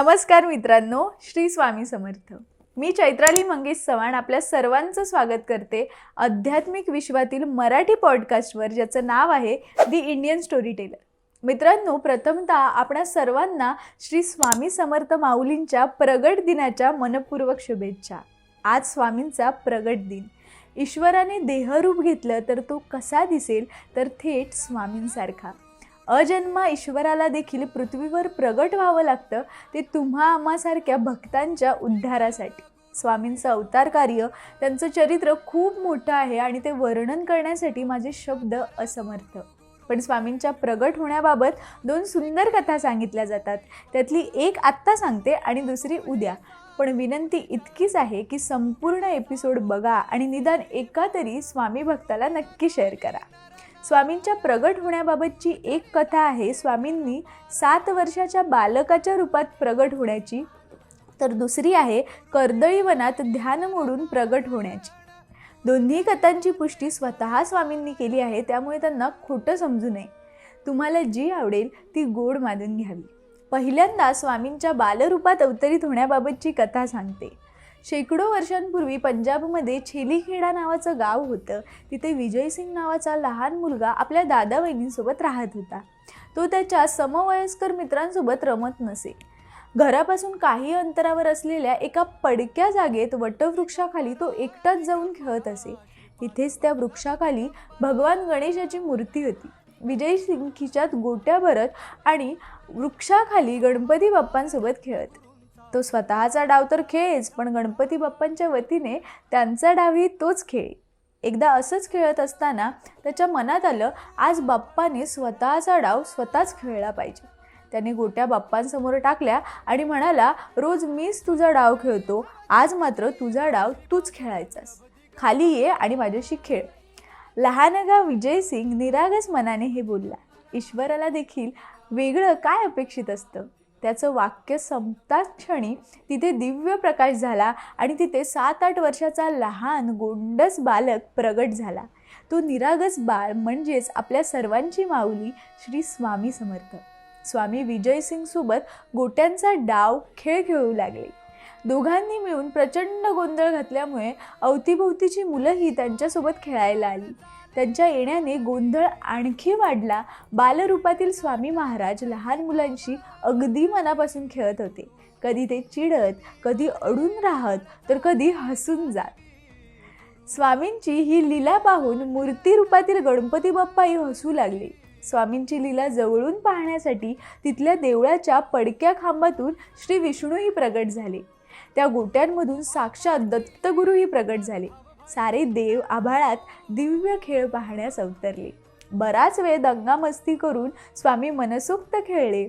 नमस्कार मित्रांनो श्री स्वामी समर्थ. मी चैत्राली मंगेश चव्हाण आपल्या सर्वांचं स्वागत करते आध्यात्मिक विश्वातील मराठी पॉडकास्टवर ज्याचं नाव आहे दी इंडियन स्टोरी टेलर मित्रांनो प्रथमतः आपणा सर्वांना श्री स्वामी समर्थ माऊलींच्या प्रगट दिनाच्या मनपूर्वक शुभेच्छा. आज स्वामींचा प्रगट दिन. ईश्वराने देहरूप घेतलं तर तो कसा दिसेल? तर थेट स्वामींसारखा. अजन्मा ईश्वराला देखील पृथ्वीवर प्रगट व्हावं लागतं ते तुम्हा आम्हासारख्या भक्तांच्या उद्धारासाठी. स्वामींचं अवतार कार्य त्यांचं चरित्र खूप मोठं आहे आणि ते वर्णन करण्यासाठी माझे शब्द असमर्थ. पण स्वामींच्या प्रगट होण्याबाबत दोन सुंदर कथा सांगितल्या जातात. त्यातली एक आत्ता सांगते आणि दुसरी उद्या. पण विनंती इतकीच आहे की संपूर्ण एपिसोड बघा आणि निदान एका तरी स्वामी भक्ताला नक्की शेअर करा. स्वामींच्या प्रगट होण्याबाबतची एक कथा आहे. स्वामींनी सात वर्षाच्या बालकाच्या रूपात प्रगट होण्याची तर दुसरी आहे कर्दळीवनात ध्यान मोडून प्रगट होण्याची. दोन्ही कथांची पुष्टी स्वतः स्वामींनी केली आहे त्यामुळे त्यांना खोटं समजू नये. तुम्हाला जी आवडेल ती गोड मानून घ्यावी. पहिल्यांदा स्वामींच्या बालरूपात अवतरित होण्याबाबतची कथा सांगते. शेकडो वर्षांपूर्वी पंजाबमध्ये छेलीखेडा नावाचं गाव होतं. तिथे विजयसिंग नावाचा लहान मुलगा आपल्या दादा बहिणींसोबत राहत होता. तो त्याच्या समवयस्कर मित्रांसोबत रमत नसे. घरापासून काही अंतरावर असलेल्या एका पडक्या जागेत वटवृक्षाखाली तो एकटाच जाऊन खेळत असे. तिथेच त्या वृक्षाखाली भगवान गणेशाची मूर्ती होती. विजयसिंग खिच्यात गोट्या भरत आणि वृक्षाखाली गणपती बाप्पांसोबत खेळत. तो स्वतःचा डाव तर खेळेच पण गणपती बाप्पांच्या वतीने त्यांचा डावही तोच खेळ. एकदा असंच खेळत असताना त्याच्या मनात आलं आज बाप्पाने स्वतःचा डाव स्वतःच खेळला पाहिजे. त्याने गोट्या बाप्पांसमोर टाकल्या आणि म्हणाला रोज मीच तुझा डाव खेळतो आज मात्र तुझा डाव तूच खेळायचास. खाली ये आणि माझ्याशी खेळ. लहानगा विजयसिंग निरागस मनाने हे बोलला. ईश्वराला देखील वेगळं काय अपेक्षित असतं? त्याचं वाक्य संपताच क्षणी तिथे दिव्य प्रकाश झाला आणि तिथे सात आठ वर्षाचा लहान गोंडस बालक प्रगट झाला. तो निरागस बाळ म्हणजेच आपल्या सर्वांची माऊली श्री स्वामी समर्थ. स्वामी विजयसिंगसोबत गोट्यांचा डाव खेळ खेळू लागले. दोघांनी मिळून प्रचंड गोंधळ घातल्यामुळे अवतीभोवतीची मुलंही त्यांच्यासोबत खेळायला आली. त्यांच्या येण्याने गोंधळ आणखी वाढला. बालरूपातील स्वामी महाराज लहान मुलांशी अगदी मनापासून खेळत होते. कधी ते चिडत कधी अडून राहत तर कधी हसून जात. स्वामींची ही लीला पाहून मूर्ती रूपातील गणपती बाप्पाही हसू लागले. स्वामींची लीला जवळून पाहण्यासाठी तिथल्या देवळाच्या पडक्या खांबातून श्री विष्णूही प्रगट झाले. त्या गोट्यांमधून साक्षात दत्तगुरूही प्रगट झाले. सारे देव आभाळात दिव्य खेळ पाहण्यास अवतरले. बराच वेळ दंगामस्ती करून स्वामी मनसोक्त खेळले.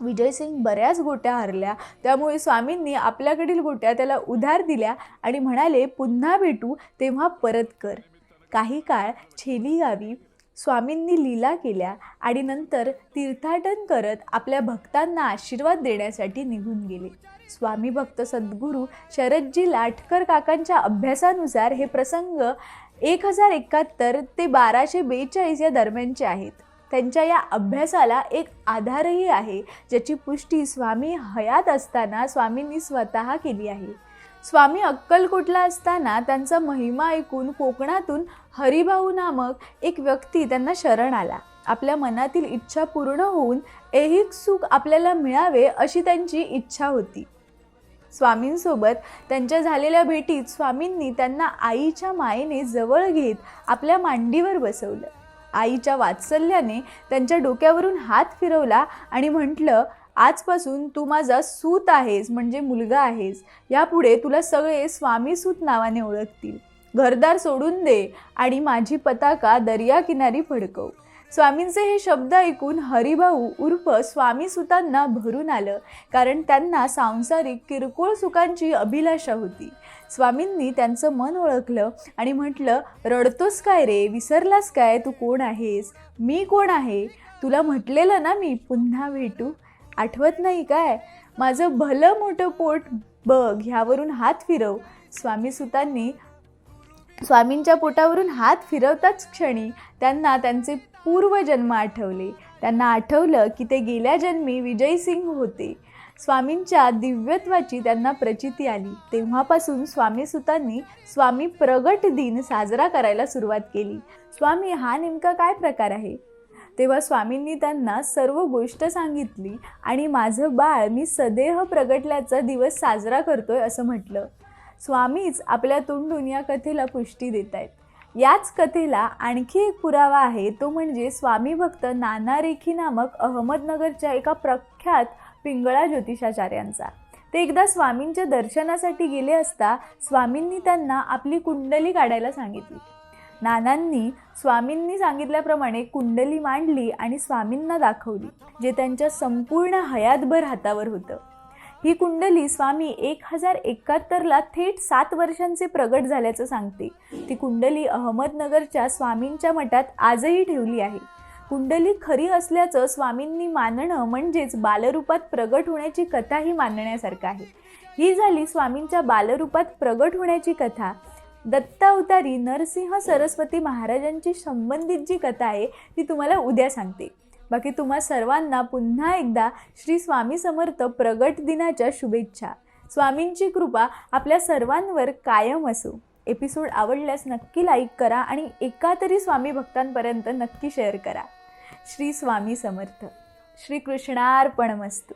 विजयसिंग बऱ्याच गोट्या हरल्या. त्यामुळे स्वामींनी आपल्याकडील गोट्या त्याला उधार दिल्या आणि म्हणाले पुन्हा भेटू तेव्हा परत कर. काही काळ छेली गावी स्वामींनी लीला केल्या आणि नंतर तीर्थाटन करत आपल्या भक्तांना आशीर्वाद देण्यासाठी निघून गेले. स्वामी भक्त सद्गुरू शरदजी लाटकर काकांच्या अभ्यासानुसार हे प्रसंग एक हजार एकाहत्तर ते बाराशे बेचाळीस या दरम्यानचे आहेत. त्यांच्या या अभ्यासाला एक आधारही आहे ज्याची पुष्टी स्वामी हयात असताना स्वामींनी स्वतः केली आहे. स्वामी अक्कलकोटला असताना त्यांचा महिमा ऐकून कोकणातून हरिभाऊ नामक एक व्यक्ती त्यांना शरण आला. आपल्या मनातील इच्छा पूर्ण होऊन ऐहिक सुख आपल्याला मिळावे अशी त्यांची इच्छा होती. स्वामींसोबत त्यांच्या झालेल्या भेटीत स्वामींनी त्यांना आईच्या मायेने जवळ घेत आपल्या मांडीवर बसवलं. आईच्या वात्सल्याने त्यांच्या डोक्यावरून हात फिरवला आणि म्हटलं आजपासून तू माझा सूत आहेस म्हणजे मुलगा आहेस. यापुढे तुला सगळे स्वामी सूत नावाने ओळखतील. घरदार सोडून दे आणि माझी पताका दर्याकिनारी फडकव. स्वामींचे हे शब्द ऐकून हरिभाऊ उर्फ स्वामी सुतांना भरून आलं कारण त्यांना सांसारिक किरकोळ सुखांची अभिलाषा होती. स्वामींनी त्यांचं मन ओळखलं आणि म्हटलं रडतोस काय रे? विसरलास काय? तू कोण आहेस? मी कोण आहे? तुला म्हटलेलं ना मी? पुन्हा भेटू? आठवत नाही काय? माझं भलं मोठं पोट बघ ह्यावरून हात फिरव. स्वामी सुतांनी स्वामींच्या पोटावरून हात फिरवताच क्षणी त्यांना त्यांचे पूर्वजन्म आठवले. त्यांना आठवलं की ते गेल्या जन्मी विजयसिंग होते. स्वामींच्या दिव्यत्वाची त्यांना प्रचिती आली. तेव्हापासून स्वामी सुतांनी स्वामी प्रगट दिन साजरा करायला सुरुवात केली. स्वामी हा नेमका काय प्रकार आहे? तेव्हा स्वामींनी त्यांना सर्व गोष्ट सांगितली आणि माझं बाळ मी सदेह प्रगटल्याचा दिवस साजरा करतोय असं म्हटलं. स्वामीच आपल्या तोंडून या कथेला पुष्टी देत आहेत याच कथेला आणखी एक पुरावा आहे तो म्हणजे स्वामी भक्त नाना रेखी नामक अहमदनगरच्या एका प्रख्यात पिंगळा ज्योतिषाचार्यांचा. ते एकदा स्वामींच्या दर्शनासाठी गेले असता स्वामींनी त्यांना आपली कुंडली काढायला सांगितली. नानांनी स्वामींनी सांगितल्याप्रमाणे कुंडली मांडली आणि स्वामींना दाखवली जे त्यांच्या संपूर्ण हयातभर हातावर होतं. ही कुंडली स्वामी एक हजार एकाहत्तरला थेट सात वर्षांचे प्रगट झाल्याचं सांगते. ती कुंडली अहमदनगरच्या स्वामींच्या मठात आजही ठेवली आहे. कुंडली खरी असल्याचं स्वामींनी मानणं म्हणजेच बालरूपात प्रगट होण्याची कथाही मानण्यासारखं आहे. ही झाली स्वामींच्या बालरूपात प्रगट होण्याची कथा. दत्त अवतारी नरसिंह सरस्वती महाराजांची संबंधित जी कथा आहे ती तुम्हाला उद्या सांगते. बाकी तुम्हा सर्वांना पुन्हा एकदा श्री स्वामी समर्थ प्रगट दिनाच्या शुभेच्छा. स्वामींची कृपा आपल्या सर्वांवर कायम असो. एपिसोड आवडल्यास नक्की लाईक करा आणि एका तरी स्वामी भक्तांपर्यंत नक्की शेअर करा. श्री स्वामी समर्थ. श्री कृष्णार्पणमस्तू